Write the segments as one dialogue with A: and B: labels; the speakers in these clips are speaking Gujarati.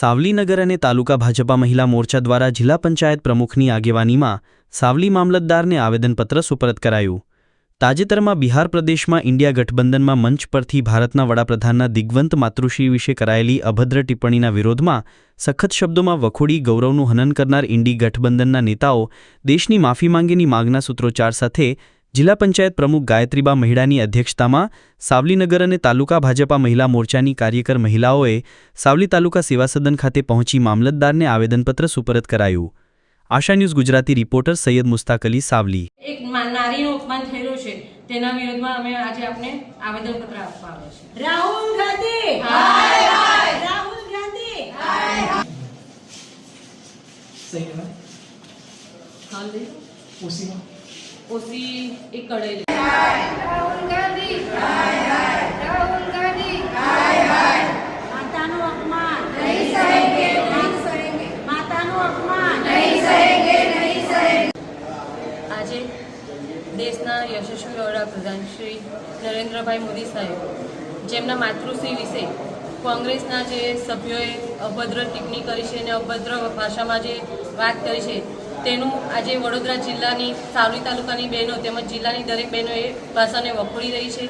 A: સાવલીનગર અને તાલુકા ભાજપા મહિલા મોરચા દ્વારા જિલ્લા પંચાયત પ્રમુખની આગેવાનીમાં સાવલી મામલતદારને આવેદનપત્ર સુપરત કરાયું. તાજેતરમાં બિહાર પ્રદેશમાં ઇન્ડિયા ગઠબંધનમાં મંચ પરથી ભારતના વડાપ્રધાનના દિગ્વંત માતૃશ્રી વિશે કરાયેલી અભદ્ર ટિપ્પણીના વિરોધમાં સખત શબ્દોમાં વખોડી ગૌરવનું હનન કરનાર ઇન્ડી ગઠબંધનના નેતાઓ દેશની માફી માંગેની માગના સૂત્રોચ્ચાર સાથે જિલ્લા પંચાયત પ્રમુખ ગાયત્રીબા મહિડાની અધ્યક્ષતામાં સાવલીનગર અને તાલુકા ભાજપા મહિલા મોરચાની કાર્યકર મહિલાઓએ સાવલી તાલુકા સેવા સદન ખાતે પહોંચી મામલતદારને આવેદનપત્ર સુપરત કરાયું. Asha news Gujarati reporter Sayed Mushtaq Ali Savli.
B: એક નારીનું અપમાન થયેલું છે. તેના વિરોધમાં અમે આજે આપને આવેદનપત્ર આપવા આવ્યા છે
C: રાહુલ ગાંધી! હાય હાય! રાહુલ ગાંધી!
B: હાય સહી
D: હા લે
B: ઉસીમાં ઓસી એકડેલી
E: રાહુલ ગાંધી.
C: માતાનું અપમાન.
B: આજે દેશના યશસ્વી વડાપ્રધાન શ્રી નરેન્દ્રભાઈ મોદી સાહેબ જેમના માતૃશ્રી વિશે કોંગ્રેસના જે સભ્યોએ અભદ્ર ટિપ્પણી કરી છે અને અભદ્ર ભાષામાં જે વાત કરી છે તેનું આજે વડોદરા જિલ્લાની સાવલી તાલુકાની બહેનો તેમજ જિલ્લાની દરેક બહેનો એ ભાષાને વખોડી રહી છે.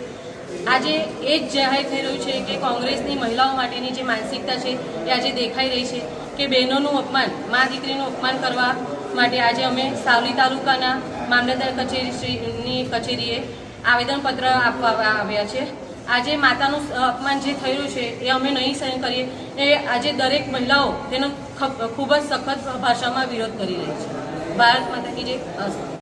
B: આજે એ જ જાહેર થઈ રહ્યું છે કે કોંગ્રેસની મહિલાઓ માટેની જે માનસિકતા છે એ આજે દેખાઈ રહી છે કે બહેનોનું અપમાન, મા દીકરીનું અપમાન કરવા માટે આજે અમે સાવલી તાલુકાના મામલતદાર કચેરી શ્રીની કચેરીએ આવેદનપત્ર આપવા આવ્યા છે. આજે માતાનું અપમાન જે થયું છે, એ અમે નહીં સહન કરીએ. એ આજે દરેક મહિલાઓ તેનો ખૂબ જ સખત ભાષામાં વિરોધ કરી રહી છે. ભારત માતા કી જય.